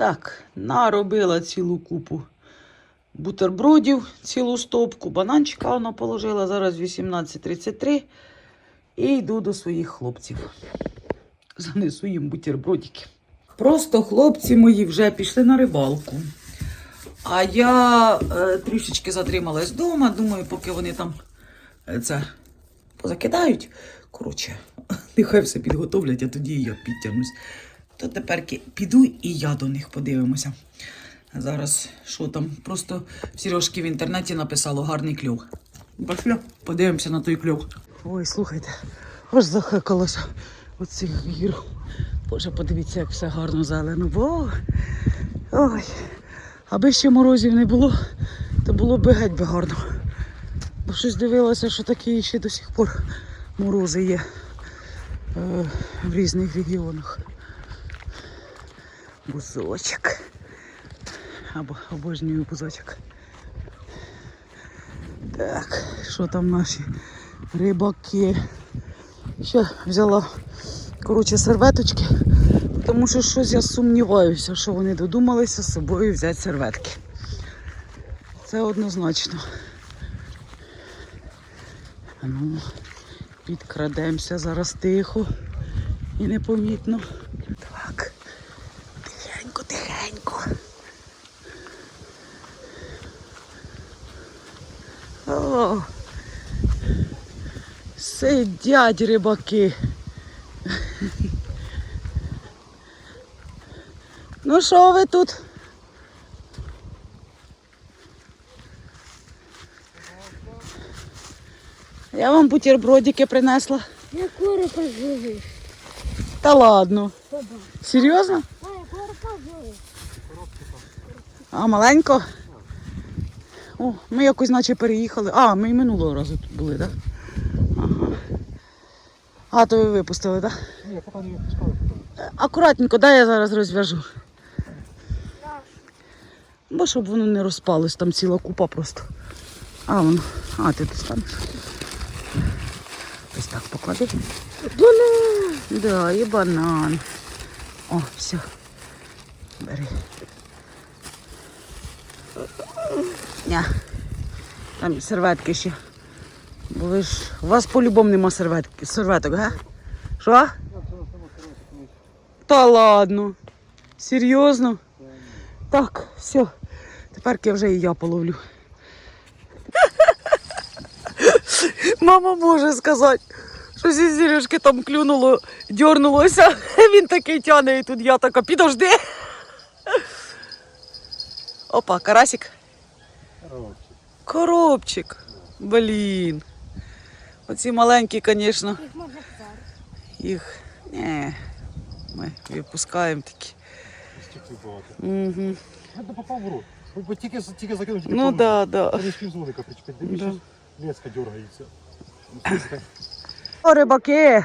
Так, наробила цілу купу бутербродів, цілу стопку, бананчика вона положила. Зараз 18.33. І йду до своїх хлопців. Занесу їм бутербродики. Просто хлопці мої вже пішли на рибалку. А я е, трішечки затрималась вдома. Думаю, поки вони там е, це позакидають. Коротше, нехай все підготовлять, а тоді я підтягнусь. То тепер піду і я до них подивимося. Зараз що там? Просто в Сережки в інтернеті написало гарний кльов. Пошли, подивимося на той кльов. Ой, слухайте, аж захекалося оцих гір. Боже, подивіться, як все гарно зелено. Бо... Ой. Аби ще морозів не було, то було б геть би гарно. Бо щось дивилося, що такі ще до сих пор морози є е, в різних регіонах. Бузочок. Або обожнюю бузочок. Так, що там наші рибаки? Ще взяла коротше серветочки, тому що щось я сумніваюся, що вони додумалися з собою взяти серветки. Це однозначно. Ну, підкрадемося зараз тихо і непомітно. Так. Тихенько, тихенько. О, сидять рибаки. Ну що ви тут? Я вам бутербродики принесла. Я корпа живий. Та ладно. Серйозно? А маленько? О, ми якось наче переїхали. А, ми і минулого разу тут були, так? Ага. А, то ви випустили, так? Ні, поки не відпускали. Акуратненько, дай я зараз розв'яжу. Бо щоб воно не розпалось, там ціла купа просто. А, воно. А, ти тут станеш. Ось так поклади. Банан. Да, і банан. О, все. Бери. Ня. Там серветки ще. Бо ви ж. У вас по-любому нема серветки, серветок, га? Що? Та ладно. Серйозно? Так, все. Тепер я вже і я половлю. Мама може сказати, що зі Сережки там клюнуло, дьорнулося. Він такий тяне, і тут я така, підожди. Опа, карасик. Коробчик. Коробчик. Блін. Оці маленькі, звісно, Їх можна їх. Не, ми випускаємо такі. Угу. Я попав в рот. Бо- тільки, тільки закинув, тільки Ну да, да. Не спів дзвоника. Да. Леска дергається. О, рибаки.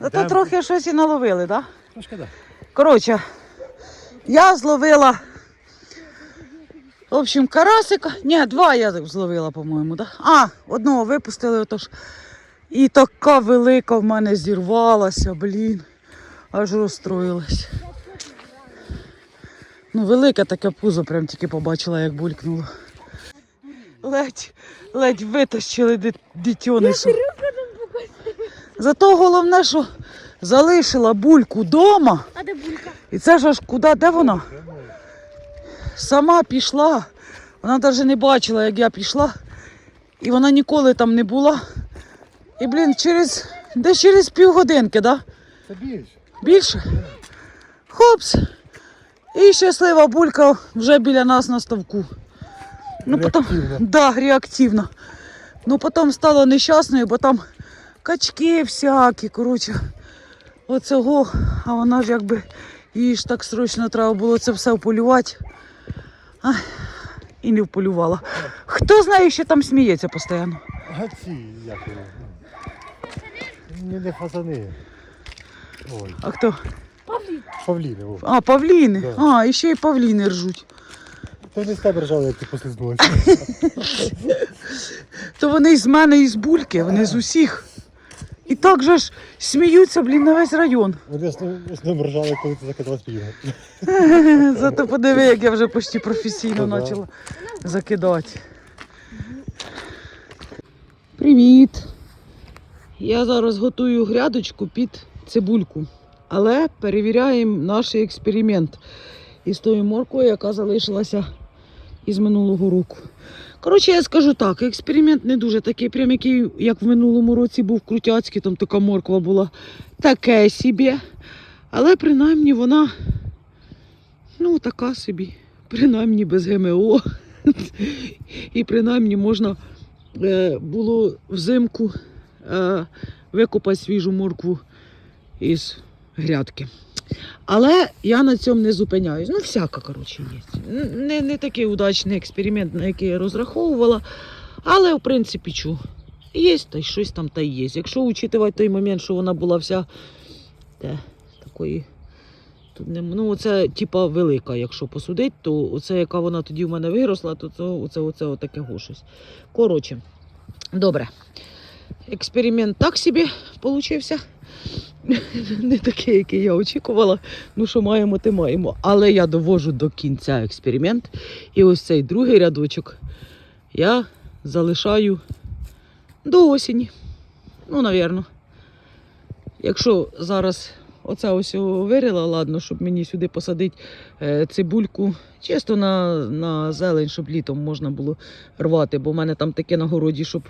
Зато Йдемо. трохи щось і наловили, так? Да? Трошки да. Коротше, я зловила. В общем, карасика. Ні, два я зловила, по-моєму, да? А, одного випустили, отож. І така велика в мене зірвалася, блін. Аж розстроїлась. Ну, велике таке пузо, прям тільки побачила, як булькнуло. Ледь, ледь витащили ди- дитьонису. Зато головне, що залишила бульку вдома. А де булька? І це ж аж куди, де вона? Сама пішла. Вона навіть не бачила, як я пішла. І вона ніколи там не була. І, блін, через десь через півгодинки, да? Це більше. Більше. Хопс. І щаслива булька вже біля нас на ставку. Ну, потім, да, реактивно. Ну, потім стала нещасною, бо там качки всякі, коротше. Оцього, а вона ж якби їй ж так срочно треба було це все вполювати. Ай, і не вполювала. Хто знає, що там сміється постійно? А ці, як вони? Не, не фазани. Ой, А хто? Павлін. павліни. О. А, павліни. Да. А, і ще й павліни ржуть. То не з тебе ржали, як ти послизнулася. То вони з мене і з бульки, вони з усіх. Так же ж сміються, блін, на весь район. Вони в основному ржали, коли ти закидала спільно. Зато подиви, як я вже почти професійно почала закидати. Привіт! Я зараз готую грядочку під цибульку, але перевіряємо наш експеримент із тою моркою, яка залишилася із минулого року. Коротше, я скажу так, експеримент не дуже такий, прям який, як в минулому році був крутяцький, там така морква була таке собі. Але принаймні вона Ну, така собі. Принаймні без ГМО. І принаймні можна е, було взимку е, викопати свіжу моркву із грядки. Але я на цьому не зупиняюсь. Ну, всяка, коротше, є. Не, не такий удачний експеримент, на який я розраховувала. Але, в принципі, чу. Є та й щось там та й є. Якщо учитувати той момент, що вона була вся те, такої Тут не, ну, оце типа велика, якщо посудить, то оце, яка вона тоді в мене виросла, то це, оце, оце отаке го щось. Коротше, добре. Експеримент так собі получився. Не такий, який я очікувала. Ну, що маємо, те маємо. Але я довожу до кінця експеримент. І ось цей другий рядочок я залишаю до осені. Ну, навірно. Якщо зараз оце ось вирила, ладно, щоб мені сюди посадити е, цибульку, чисто на, на зелень, щоб літом можна було рвати, бо в мене там таке на городі, щоб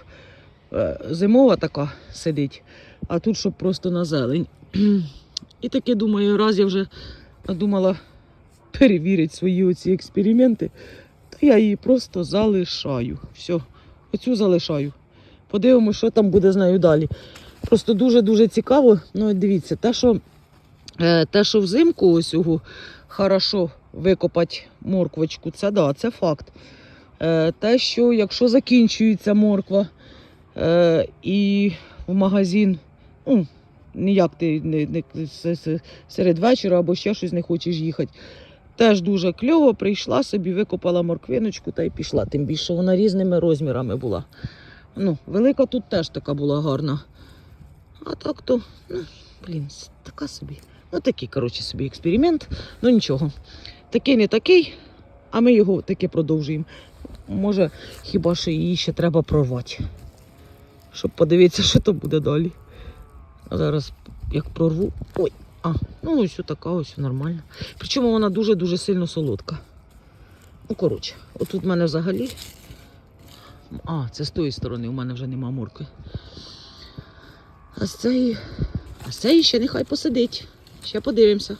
е, зимова така сидить, а тут щоб просто на зелень. І таке думаю, раз я вже надумала перевірити свої оці експерименти, то я її просто залишаю. Все, оцю залишаю. Подивимося, що там буде з нею далі. Просто дуже-дуже цікаво. Ну, дивіться, те, що, е, те, що взимку ось його хорошо викопати морквочку, це да, це факт. Е, те, що якщо закінчується морква е, і в магазин, ну, ніяк ти не, не, серед вечора або ще щось не хочеш їхати. Теж дуже кльово, прийшла собі, викопала морквиночку та й пішла. Тим більше вона різними розмірами була. Ну, велика тут теж така була гарна. А так то, ну, блін, така собі. Ну, такий, коротше, собі експеримент. Ну нічого. Такий не такий, а ми його таки продовжуємо. Може, хіба що її ще треба прорвати. Щоб подивитися, що то буде далі. Зараз як прорву. Ой, а, ну ось така, ось нормально. Причому вона дуже-дуже сильно солодка. Ну, коротше, отут в мене взагалі. А, це з тої сторони, у мене вже нема моркви. А з цієї, а з ще нехай посидить. Ще подивимося.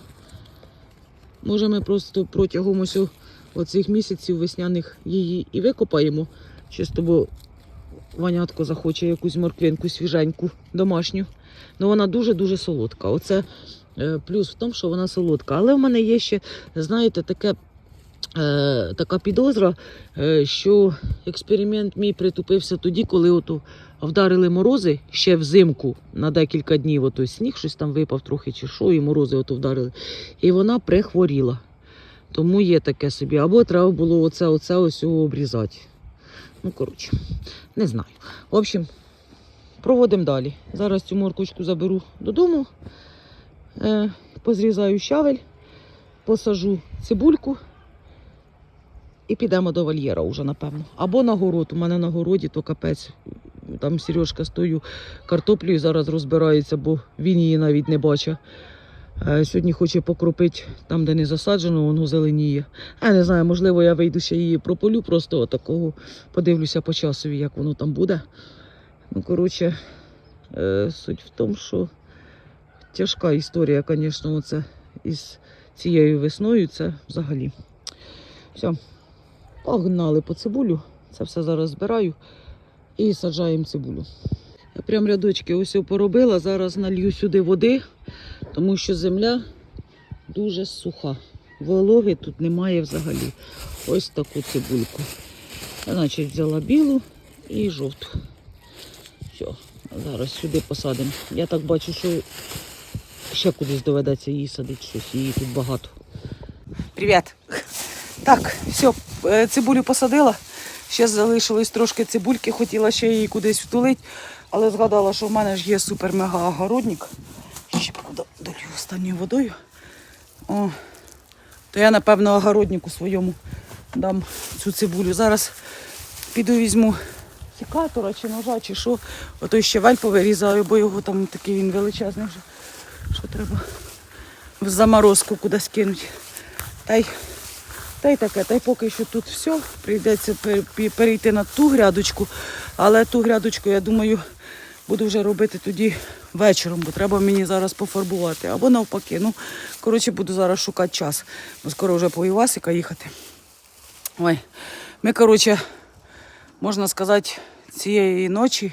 Може, ми просто протягом ось оцих місяців весняних її і викопаємо. Чисто, бо Ванятко захоче якусь морквинку свіженьку, домашню. Ну вона дуже-дуже солодка. Оце е, плюс в тому, що вона солодка. Але в мене є ще, знаєте, таке, е, така підозра, е, що експеримент мій притупився тоді, коли ото вдарили морози ще взимку на декілька днів. Ото сніг щось там випав трохи чи що, і морози ото вдарили. І вона прихворіла. Тому є таке собі. Або треба було оце, оце ось обрізати. Ну, коротше, не знаю. В общем, проводимо далі. Зараз цю моркочку заберу додому, е, позрізаю щавель, посажу цибульку і підемо до вольєра вже, напевно. Або на город. У мене на городі то капець. Там Сережка з тою картоплею зараз розбирається, бо він її навіть не бачить. Е, Сьогодні хоче покропити там, де не засаджено, воно зеленіє. Я не знаю, можливо, я вийду ще її прополю, просто отакого подивлюся по часові, як воно там буде. Ну, коротше, е, суть в тому, що тяжка історія, звісно, оце із цією весною, це взагалі. Все, погнали по цибулю. Це все зараз збираю і саджаємо цибулю. Я прям рядочки ось поробила, зараз налью сюди води, тому що земля дуже суха. Вологи тут немає взагалі. Ось таку цибульку. Значить, взяла білу і жовту. Зараз сюди посадимо. Я так бачу, що ще кудись доведеться її садити щось, її тут багато. Привіт. Так, все, цибулю посадила. Ще залишилось трошки цибульки, хотіла ще її кудись втулити. Але згадала, що в мене ж є супер-мега-огородник. Ще правда, долю останньою водою. О, то я, напевно, огороднику своєму дам цю цибулю. Зараз піду візьму секатора чи ножа, чи що. Ото ще валь повирізаю, бо його там такий він величезний вже. Що треба в заморозку кудись кинути. Та й, та й таке, та й поки що тут все. Прийдеться перейти на ту грядочку. Але ту грядочку, я думаю, буду вже робити тоді вечором, бо треба мені зараз пофарбувати. Або навпаки. Ну, коротше, буду зараз шукати час, бо скоро вже по Івасика їхати. Ой, ми, коротше, можна сказати, цієї ночі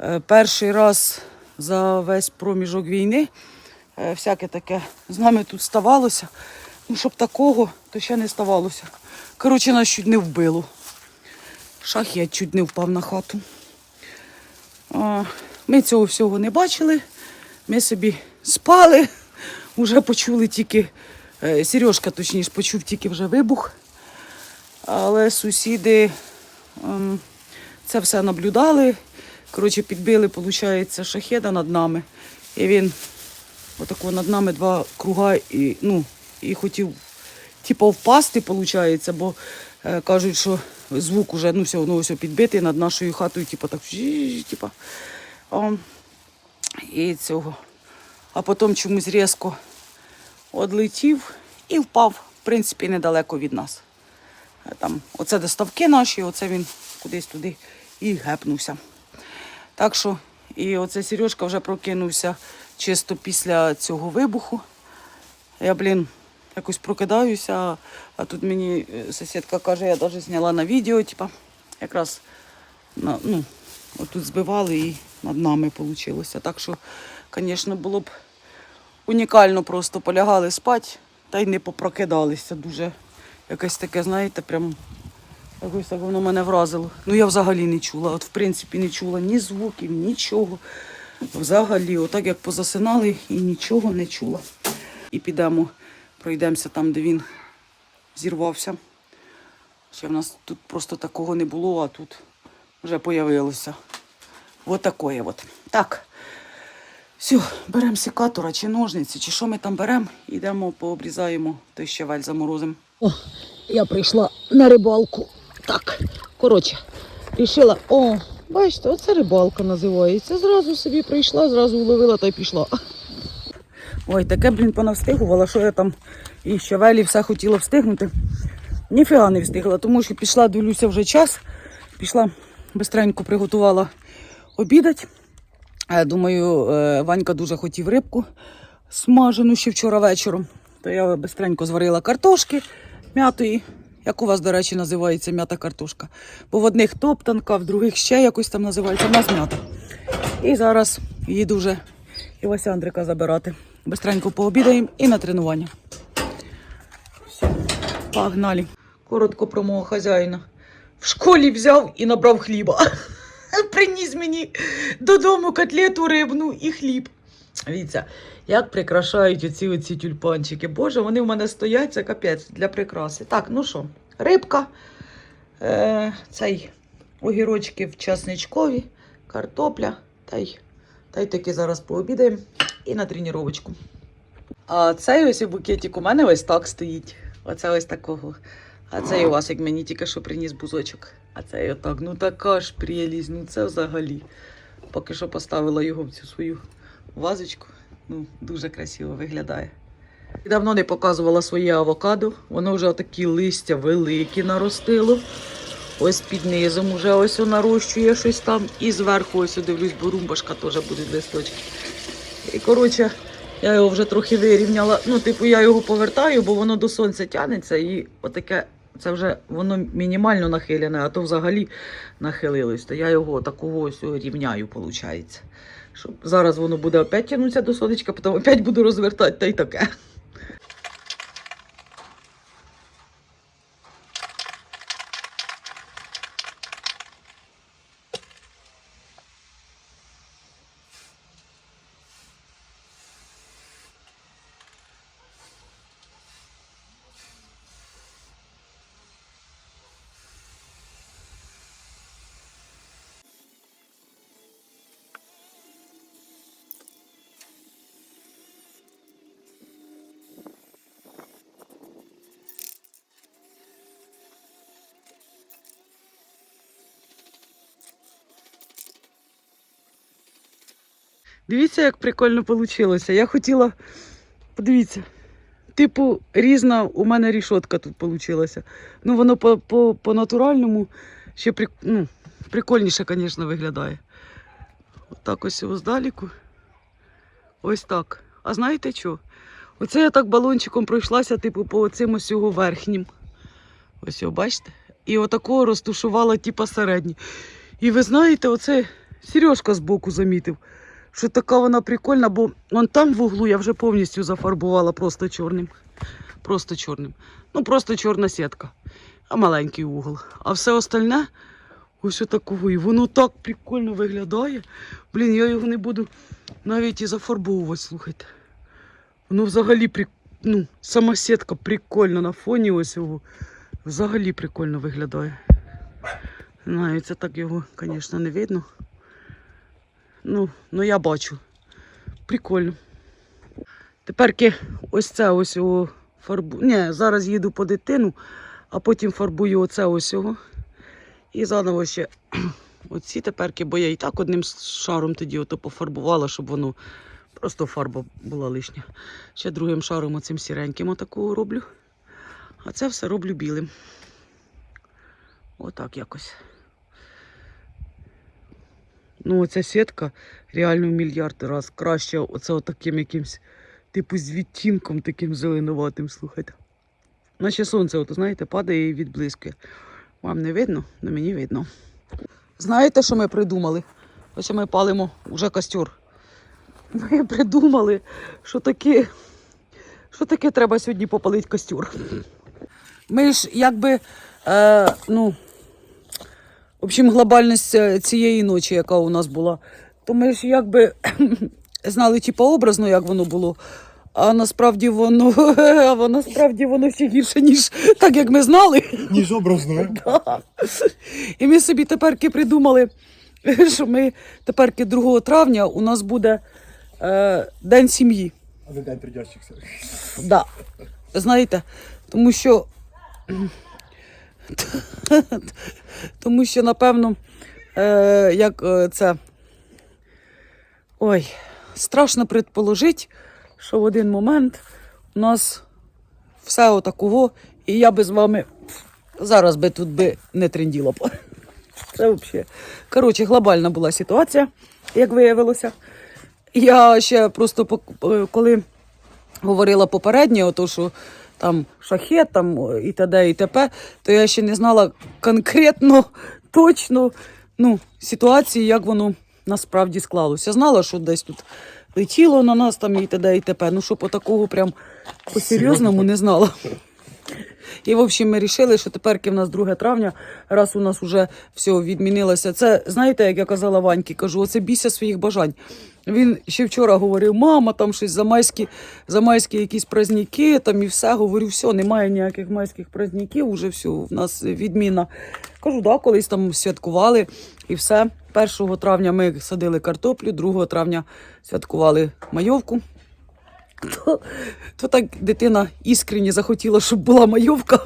е, перший раз за весь проміжок війни е, всяке таке з нами тут ставалося. Ну, щоб такого, то ще не ставалося. Коротше, нас чуть не вбило. Шахет чуть не впав на хату. Ми цього всього не бачили. Ми собі спали. Уже почули тільки, е, Сережка, точніше, почув тільки вже вибух. Але сусіди це все наблюдали. Коротше, підбили, виходить, шахеда над нами. І він отако над нами два круга і, ну, і хотів типу, впасти, виходить, бо е, кажуть, що звук уже ну, все одно все підбитий над нашою хатою, типу, так, типу. О, і цього. А потім чомусь різко одлетів і впав, в принципі, недалеко від нас. Там, оце де ставки наші, оце він кудись туди і гепнувся. Так що, і оце Сережка вже прокинувся чисто після цього вибуху. Я, блін, якось прокидаюся, а- а тут мені е, сусідка каже, я навіть зняла на відео, типа, якраз на, ну, отут збивали і над нами вийшло. Так що, звісно, було б унікально просто полягали спати та й не попрокидалися. Дуже якесь таке, знаєте, прям якось так воно мене вразило. Ну я взагалі не чула. От в принципі не чула ні звуків, нічого. Взагалі, отак як позасинали і нічого не чула. І підемо, пройдемося там, де він зірвався. Ще в нас тут просто такого не було, а тут вже появилося. От такое от. Так. Все, беремо секатора чи ножниці, чи що ми там беремо, йдемо пообрізаємо той щавель заморозимо. О, я прийшла на рибалку. Так, коротше, рішила, о, бачите, оце рибалка називається. Зразу собі прийшла, зразу уловила та й пішла. Ой, таке, блін, понавстигувала, що я там і щавелі все хотіла встигнути. Ніфіга не встигла, тому що пішла, дивлюся, вже час. Пішла, бистренько приготувала обідать. Думаю, е, Ванька дуже хотів рибку смажену ще вчора вечором. То я бистренько зварила картошки м'ятої. Як у вас, до речі, називається м'ята картошка? Бо в одних топтанка, в других ще якось там називається. У нас м'ята. І зараз їду вже Івася Андрика забирати. Бистренько пообідаємо і на тренування. Погнали. Коротко про мого хазяїна. В школі взяв і набрав хліба. Приніс мені додому котлету рибну і хліб. Дивіться, як прикрашають оці оці тюльпанчики. Боже, вони в мене стоять, це капець для прикраси. Так, ну що, рибка, е, цей огірочки в часничкові, картопля, та й, та й таки зараз пообідаємо і на тренувачку. А цей ось букетик у мене ось так стоїть. Оце ось такого. А цей у вас, як мені тільки що приніс бузочок. А цей отак. Ну така ж прелість, ну це взагалі. Поки що поставила його в цю свою вазочку. Ну, дуже красиво виглядає. Давно не показувала своє авокадо. Воно вже такі листя великі наростило. Ось під низом уже ось нарощує щось там. І зверху ось дивлюсь, бо румбашка теж будуть листочки. І коротше, я його вже трохи вирівняла. Ну, типу, я його повертаю, бо воно до сонця тягнеться, і отаке, це вже воно мінімально нахилене, а то взагалі нахилилось. То я його такого ось рівняю, виходить. Щоб зараз воно буде опять тягнутися до сонечка, потім опять буду розвертати та й таке. Дивіться, як прикольно вийшло. Я хотіла. Подивіться. Типу, різна у мене рішотка тут вийшла. Ну, воно по, по, по натуральному ще при, ну, прикольніше, звісно, виглядає. Отак ось його здалеку. Ось так. А знаєте що? Оце я так балончиком пройшлася, типу, по цим ось його верхнім. Ось його, бачите? І отакого розтушувала, типу, середній. І ви знаєте, оце Сережка збоку замітив, що така вона прикольна, бо вон там в углу я вже повністю зафарбувала просто чорним. Просто чорним. Ну, просто чорна сітка, а маленький угол. А все остальне ось отакого. І воно так прикольно виглядає. Блін, я його не буду навіть і зафарбовувати, слухайте. Воно взагалі при... ну, сама сітка прикольна на фоні ось його. Взагалі прикольно виглядає. Знаю, це так його, звісно, не видно. Ну, ну я бачу. Прикольно. Теперки ось це ось його фарбу. Ні, зараз їду по дитину, а потім фарбую оце ось його. І заново ще оці теперки, бо я і так одним шаром тоді ото пофарбувала, щоб воно просто фарба була лишня. Ще другим шаром оцим сіреньким отакого роблю. А це все роблю білим. Отак якось. Ну, оця сітка реально в мільярд раз краще оце отаким якимсь, типу, з відтінком таким зеленуватим, слухайте. Наче сонце, от, знаєте, падає і відблискує. Вам не видно, але мені видно. Знаєте, що ми придумали? Ось ми палимо вже костер. Ми придумали, що таке, що таке треба сьогодні попалити костер. Ми ж якби, е, ну, в общем, глобальність е, цієї ночі, яка у нас була, то ми ж якби знали типу, образно, як воно було. А насправді воно, а воно насправді воно ще гірше, ніж так, як ми знали. Ніж образно? Да. І ми собі теперки придумали, що ми теперки 2 травня у нас буде е, День сім'ї. А не день трудящихся. Да. Знаєте, тому що. Тому що, напевно, е, як е, це. Ой, страшно предположити, що в один момент у нас все отакого, і я би з вами зараз би тут би не тренділа. Це взагалі. Коротше, глобальна була ситуація, як виявилося. Я ще просто коли говорила попередньо, ото що там шахет там і т.д. і т.п., то я ще не знала конкретно, точно ну, ситуації, як воно насправді склалося. Знала, що десь тут летіло на нас там і т.д. і т.п. Ну, що по такого прям по-серйозному не знала. І, в общем, ми вирішили, що тепер в нас 2 травня, раз у нас вже все відмінилося. Це, знаєте, як я казала Ваньки, кажу, оце бійся своїх бажань. Він ще вчора говорив, мама, там щось за майські, за майські якісь праздники, там і все. Говорю, все, немає ніяких майських праздників, уже все, в нас відміна. Кажу, да, колись там святкували і все. 1 травня ми садили картоплю, 2 травня святкували майовку. То, то так дитина іскренні захотіла, щоб була майовка.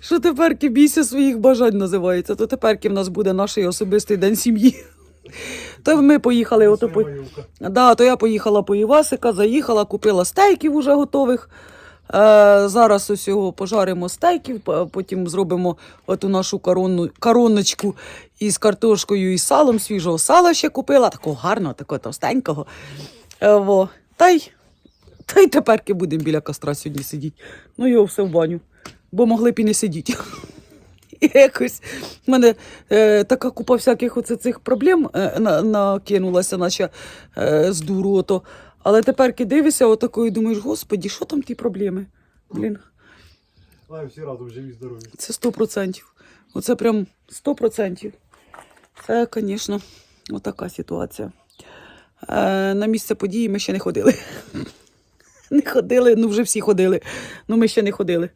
Що тепер бійся своїх бажань називається, то тепер в нас буде наш особистий день сім'ї. То ми поїхали ото по... Да, то я поїхала по Івасика, заїхала, купила стейків уже готових. Е, зараз ось його пожаримо стейків, потім зробимо оту нашу коронну, короночку із картошкою і салом. Свіжого сала ще купила, такого гарного, такого товстенького. Е, во. Та й, та й теперки будемо біля костра сьогодні сидіти. Ну його все в баню, бо могли б і не сидіти. І якось в мене е, така купа всяких оце цих проблем е, на, накинулася, наче е, з дуру. Ото. Але тепер дивишся отако і думаєш, господі, що там ті проблеми? Блін, всі разом живі, здорові. це сто процентів. Оце прям сто процентів. Це, звісно, отака ситуація. Е, на місце події ми ще не ходили. Не ходили, ну вже всі ходили. Ну ми ще не ходили.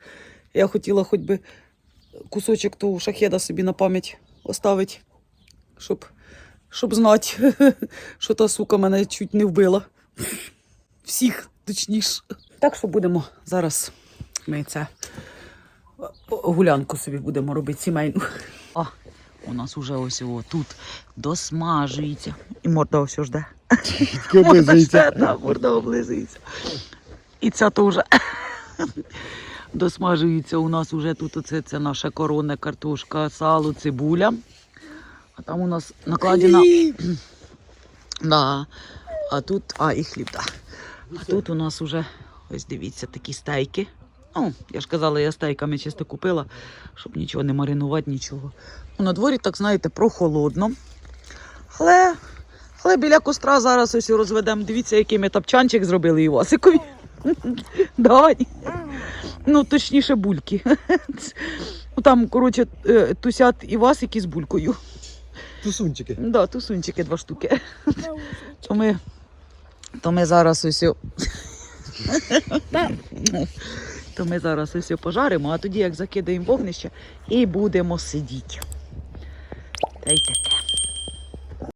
Я хотіла хоч би кусочок того шахеда собі на пам'ять оставити, щоб, щоб знати, що та сука мене чуть не вбила. Всіх, точніше. Так що будемо зараз ми це гулянку собі будемо робити сімейну. А, у нас уже ось о, тут досмажується. І морда ось жде. Ще облизується. І ця теж досмажується у нас уже тут. Оце це наша коронна картошка, сало, цибуля. А там у нас накладена. Да. А тут, а, і хліб, так. А тут у нас уже, ось дивіться, такі стейки. Ну, я ж казала, я стейками чисто купила, щоб нічого не маринувати, нічого. Ну, На дворі, так знаєте, прохолодно. Але, але біля костра зараз ось розведемо. Дивіться, який ми тапчанчик зробили Івасикові. Давай. Ну, точніше, бульки. Там, коротше, е, тусять Івасики з булькою. Тусунчики. Да, тусунчики два штуки. То ми, то ми зараз ось. то ми зараз ось пожаримо, а тоді як закидаємо вогнище і будемо сидіти. Та й таке.